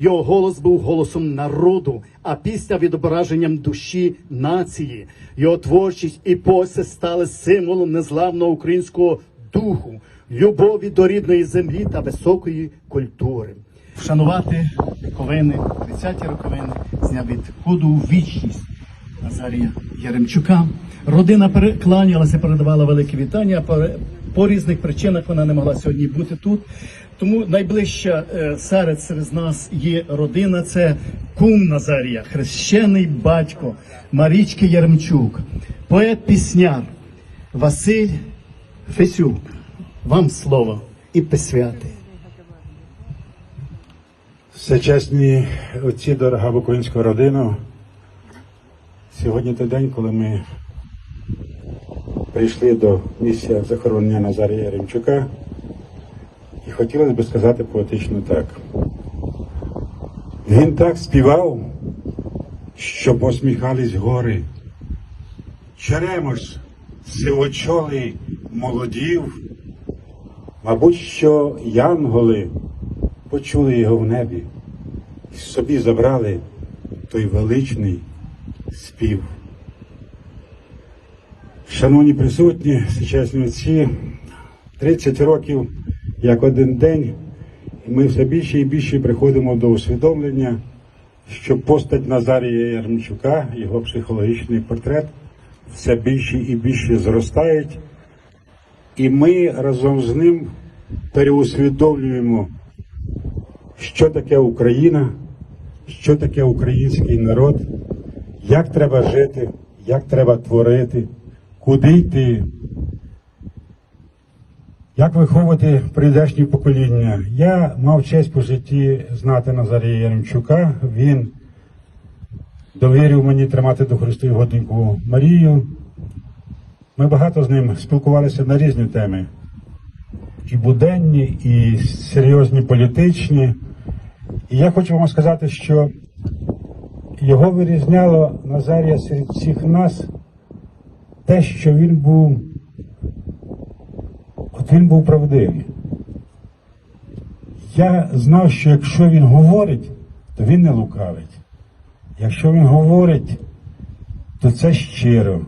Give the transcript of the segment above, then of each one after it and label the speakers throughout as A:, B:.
A: Його голос був голосом народу, а пісня відображенням душі нації. Його творчість і постать стали символом незламного українського духу, любові до рідної землі та високої культури. Вшанувати роковини, 30-ті роковини з дня відходу у вічність Назарія Яремчука. Родина перекланялася, передавала велике вітання. По, різних причинах вона не могла сьогодні бути тут. Тому найближча е, серед серед нас є родина. Це кум Назарія, хрещений батько Марічки Яремчук, поет-пісняр Василь Фесюк. Вам слово і посвяти.
B: Всечесні отці, дорога Буковинська родина. Сьогодні той день, коли ми прийшли до місця захоронення Назарія Яремчука, і хотілося б сказати поетично так. Він так співав, що посміхались гори. Черемош сивочолий молодів, мабуть, що янголи почули його в небі і собі забрали той величний спів. Шановні присутні, сучасні отці, 30 років як один день, ми все більше і більше приходимо до усвідомлення, що постать Назарія Ярмчука, його психологічний портрет, все більше і більше зростають, і ми разом з ним переусвідомлюємо, що таке Україна, що таке український народ, як треба жити, як треба творити, куди йти, як виховувати прийдешні покоління. Я мав честь по житті знати Назарія Яремчука. Він довірив мені тримати до Христову годинку Марію. Ми багато з ним спілкувалися на різні теми і буденні, і серйозні політичні. І я хочу вам сказати, що його вирізняло Назарія серед всіх нас те, що він був, от він був правдивий. Я знав, що якщо він говорить, то він не лукавить. Якщо він говорить, то це щиро.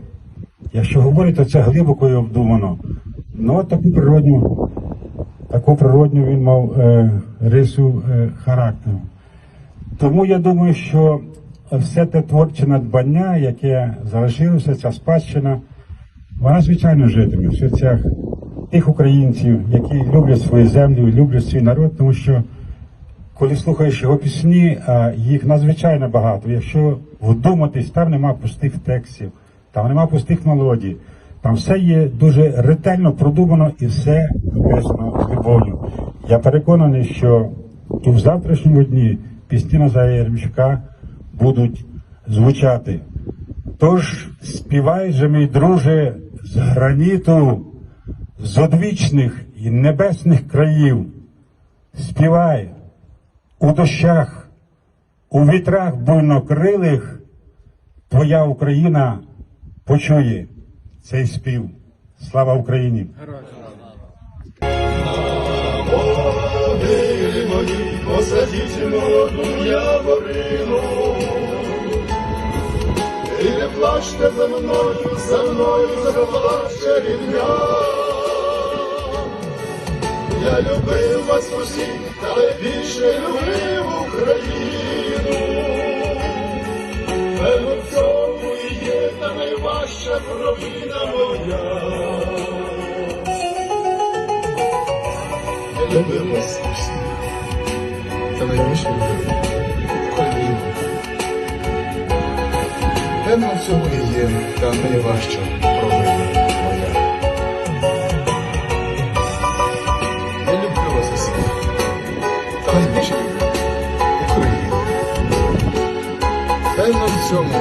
B: Якщо говорить, то це глибоко і обдумано. Ну, от таку природню, таку природню він мав е, рису е, характеру. Тому я думаю, що все те творче надбання, яке залишилося, ця спадщина, вона звичайно житиме в серцях тих українців, які люблять свою землю, люблять свій народ, тому що коли слухаєш його пісні, їх надзвичайно багато. Якщо вдуматись, там нема пустих текстів, там нема пустих мелодій, там все є дуже ретельно продумано і все написано з любов'ю. Я переконаний, що і в завтрашньому дні пісні Назарія Єремчука будуть звучати. Тож співай же, мій друже, з граніту, з одвічних і небесних країв. Співай у дощах, у вітрах буйнокрилих, твоя Україна почує цей спів. Слава Україні!
C: Посадіть молоду яворину. Плачте за мною, за мною заплаче рідня. Я любив вас усіх, але більше любив Україну. Певно, в цьому і є та найважча провина моя. Я любив вас Певно, в цьому і є та найважча провина моя. Я люблю вас усіх, та найбільше люблю Україну. Певно, в цьому